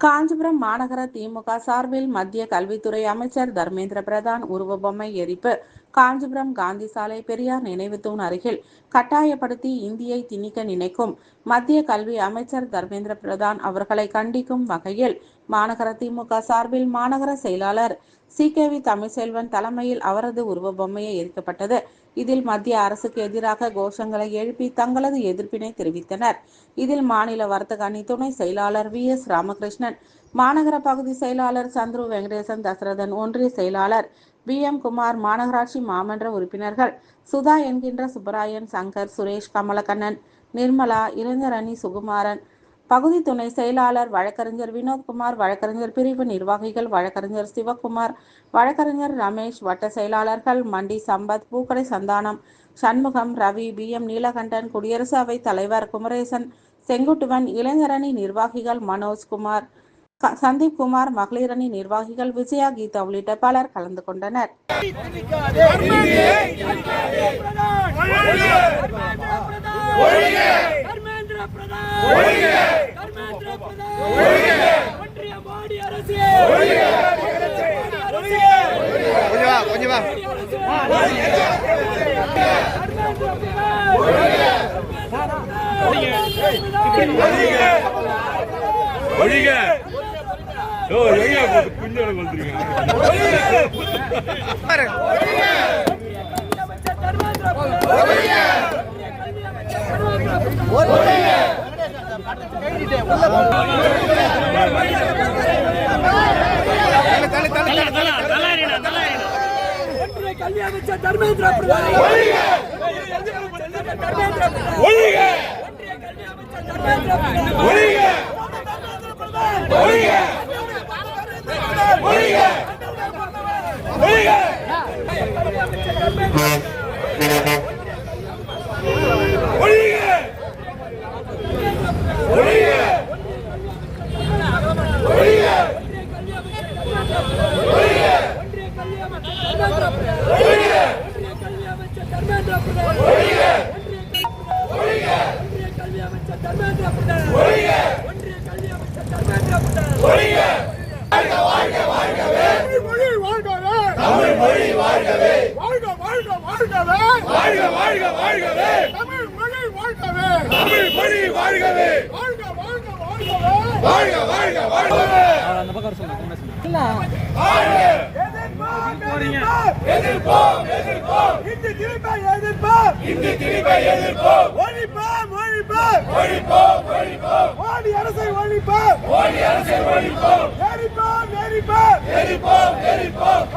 காஞ்சிபுரம் மாநகர திமுக சார்பில் மத்திய கல்வித்துறை அமைச்சர் தர்மேந்திர பிரதான் உருவபொம்மை எரிப்பு. காஞ்சிபுரம் காந்தி சாலை பெரியார் நினைவு தூண் அருகில் கட்டாயப்படுத்தி இந்தியை திணிக்க நினைக்கும் மத்திய கல்வி அமைச்சர் தர்மேந்திர பிரதான் அவர்களை கண்டிக்கும் வகையில் மாநகர திமுக சார்பில் மாநகர செயலாளர் சி. கே. வி. தமிழ்செல்வன் தலைமையில் அவரது உருவபொம்மையை எரிக்கப்பட்டது. இதில் மத்திய அரசுக்கு எதிராக கோஷங்களை எழுப்பி தங்களது எதிர்ப்பினை தெரிவித்தனர். இதில் மாநில வர்த்தக அணி துணை செயலாளர் வி. எஸ். ராமகிருஷ்ணன் மாநகர பகுதி செயலாளர் சந்துரு வெங்கடேசன் தசரதன் ஒன்றிய செயலாளர் பி எம். குமார் மாநகராட்சி மாமன்ற உறுப்பினர்கள் சுதா என்கின்ற சுப்பராயன் சங்கர் சுரேஷ் கமலக்கண்ணன் நிர்மலா இளைஞரணி சுகுமாரன் பகுதி துணை செயலாளர் வழக்கறிஞர் வினோத்குமார் வழக்கறிஞர் பிரிவு நிர்வாகிகள் வழக்கறிஞர் சிவகுமார் வழக்கறிஞர் ரமேஷ் வட்ட செயலாளர்கள் மண்டி சம்பத் பூக்கடை சந்தானம் சண்முகம் ரவி பி. எம். நீலகண்டன் குடியரசு அவைத் தலைவர் குமரேசன் செங்குட்டுவன் இளைஞரணி நிர்வாகிகள் மனோஜ் குமார் சந்தீப் குமார் மகளிரணி நிர்வாகிகள் விஜயா கீதா உள்ளிட்ட பலர் கலந்து கொண்டனர். பிரதான்! பிரதான்! ஒன்றிய மோடி அரசு கொஞ்சம் வா கொஞ்சம் வா ஒழிக! ஓ எங்க குஞ்சோட தள்ளு தள்ளு ஒன்றிய கல்வி அமைச்சர் தர்மேந்திர பிரதான் தர்மேந்திர பிரதான் ஒழிக ஒன்றிய கல்வி அமைச்சர் தர்மேந்திர பிரதான் ஒழிக ஒழிக ஒழிக ஒழிக ஒழிக ஒழிக ஒழிக ஒன்றிய கல்வி அமைச்சர் தர்மேந்திர பிரதான் ஒன்றிய கல்வி அமைச்சர் தர்மேந்திர பிரதான் ஒன்றிய கல்வி அமைச்சர் தர்மேந்திர பிரதான் ஒன்றிய கல்வி அமைச்சர் தர்மேந்திர பிரதான் தமிழ் மொழி வாழ்கவே வாழ்க வாழ்க வாழ்கவே. வாழ்க வாழ்க வாழ்கவே. தமிழ் மொழி வாழ்கவே. தமிழ் மொழி வாழ்கவே. வாழ்க வாழ்க வாழ்கவே. வாழ்க வாழ்க வாழ்கவே. எதிர்ப்போம் எதிர்ப்போம். இந்தி திணிப்பை எதிர்ப்போம். இந்தி திணிப்பை எதிர்ப்போம். ஒழிப்போம் ஒழிப்போம். ஒழிப்போம் ஒழிப்போம். மோடி அரசை ஒழிப்போம். மோடி அரசை ஒழிப்போம். எரிப்போம் எரிப்போம். எரிப்போம் எரிப்போம்.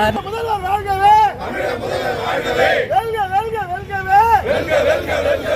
முதல்வர் வாழ்கவே. தமிழக முதல்வர் வாழ்கவே. வெல்க வெல்க வெல்கவே. வெல்க வெல்க வெல்க.